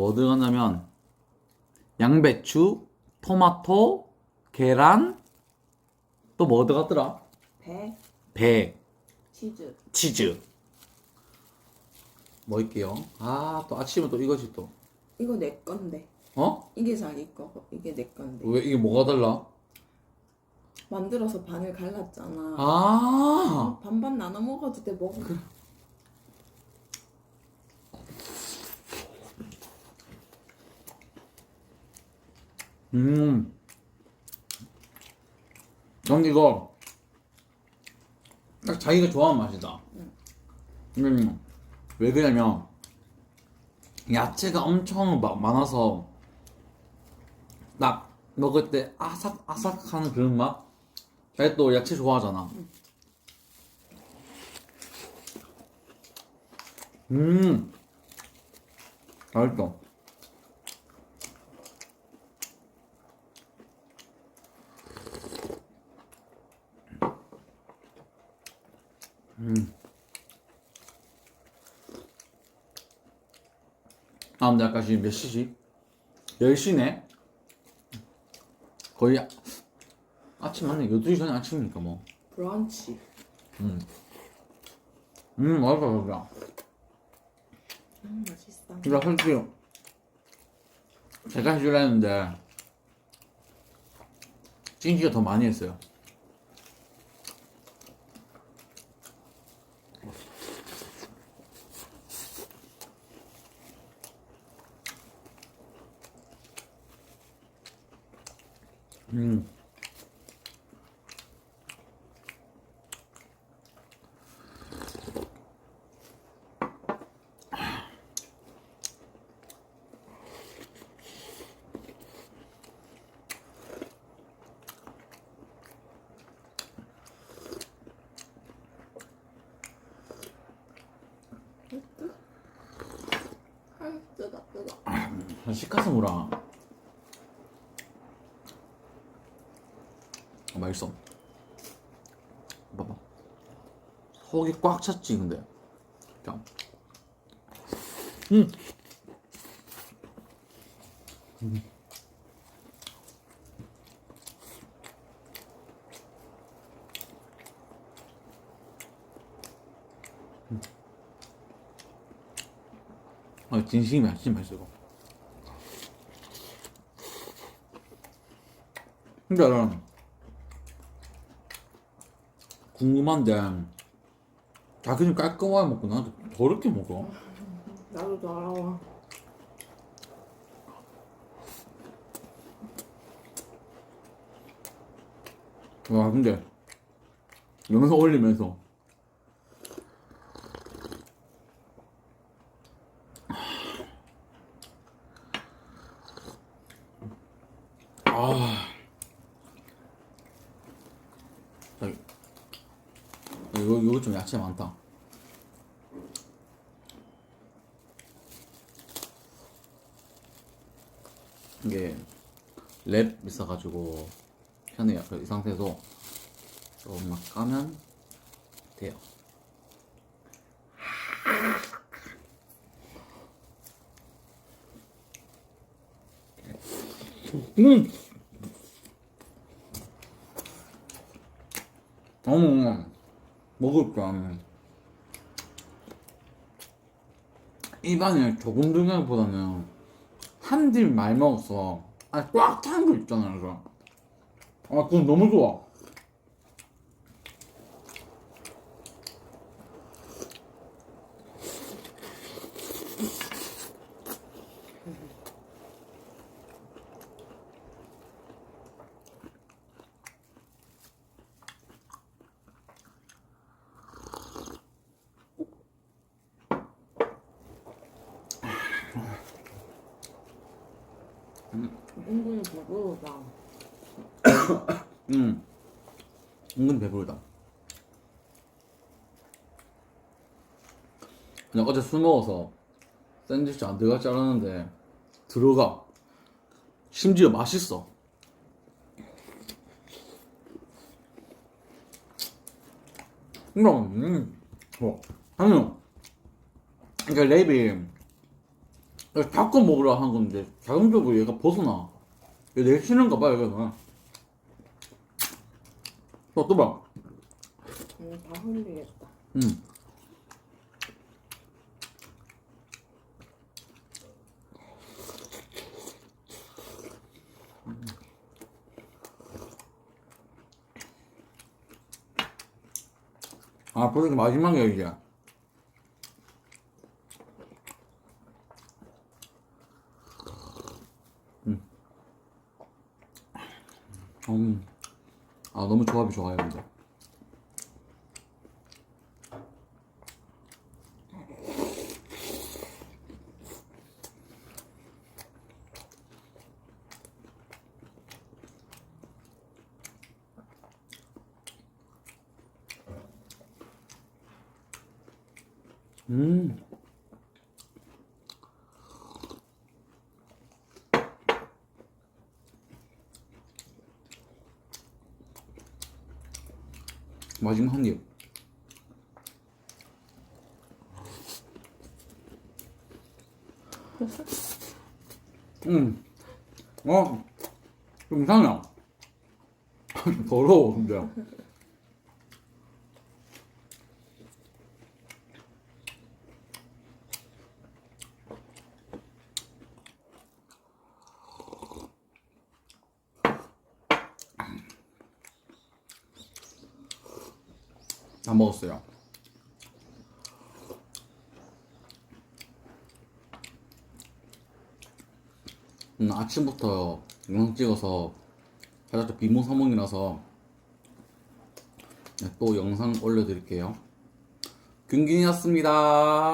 뭐 들어가냐면 양배추, 토마토, 계란 또 뭐 들어갔더라? 배, 배, 치즈. 치즈. 뭐 할게요? 아, 또 아침에 또 이거지 또. 이거 내 건데. 어? 이게 자기 거. 이게 내 건데. 왜 이게 뭐가 달라? 만들어서 반을 갈랐잖아. 아, 반반 나눠 먹어도 돼 먹어. 음. 넌 이거 딱 자기가 좋아하는 맛이다. 음. 왜 그러냐면 야채가 엄청 마- 많아서 딱 먹을 때 아삭 아삭한 그런 맛. 자기 또 야채 좋아하잖아. 음. 맛있다. 아, 근데 아까 지금 몇 시지? 10시네? 거의 아- 아침 맞네. 12시 전에 아침이니까 뭐. 브런치. 음, 맞아, 맞아. 음 맛있어. 이거 솔직히 제가 해주려 했는데 찐기가 더 많이 했어요. 음. 아유 뜨거 뜨거. 시카스 무라. 어, 맛있어. 봐봐. 속이 꽉 찼지, 근데. 자. 음. 음. 아, 진심이야, 진짜 맛있어, 이거. 근데 난 궁금한데. 자기는 깔끔하게 먹고 나한테 더럽게 먹어. 나도 더 알아와. 와 근데 영상 올리면서. 아 저기 이거 좀 야채 많다 이게 랩 있어가지고 편해요. 그래서 이 상태에서 조금만 까면 돼요. 음. 어머, 먹을까? 입안에 조금 들기보다는 한입 많이 먹었어. 아니 꽉찬 거 있잖아, 이거. 아, 그건 너무 좋아. 은근히 배부르다. 응. 은근 배부르다. 그냥 어제 술 먹어서 샌드위치 안 들어갈 줄 알았는데 들어가. 심지어 맛있어. 그럼, 음, 좋아. 아니요. 그러니까 랩이 닭거 먹으라 한 건데 자동적으로 얘가 벗어나 얘 내쉬는가 봐 얘가 또, 또 봐. 응, 다 흘리겠다. 음. 아, 벌써 마지막 얘기야. 음. 음. 아, 너무 조합이 좋아요, 근데. 음. 마지막 한 입. 음. 어. 좀 이상해. 더러워, 근데. 다 먹었어요. 음, 아침부터 영상 찍어서 살짝 비몽사몽이라서 네, 또 영상 올려드릴게요. 균균이었습니다.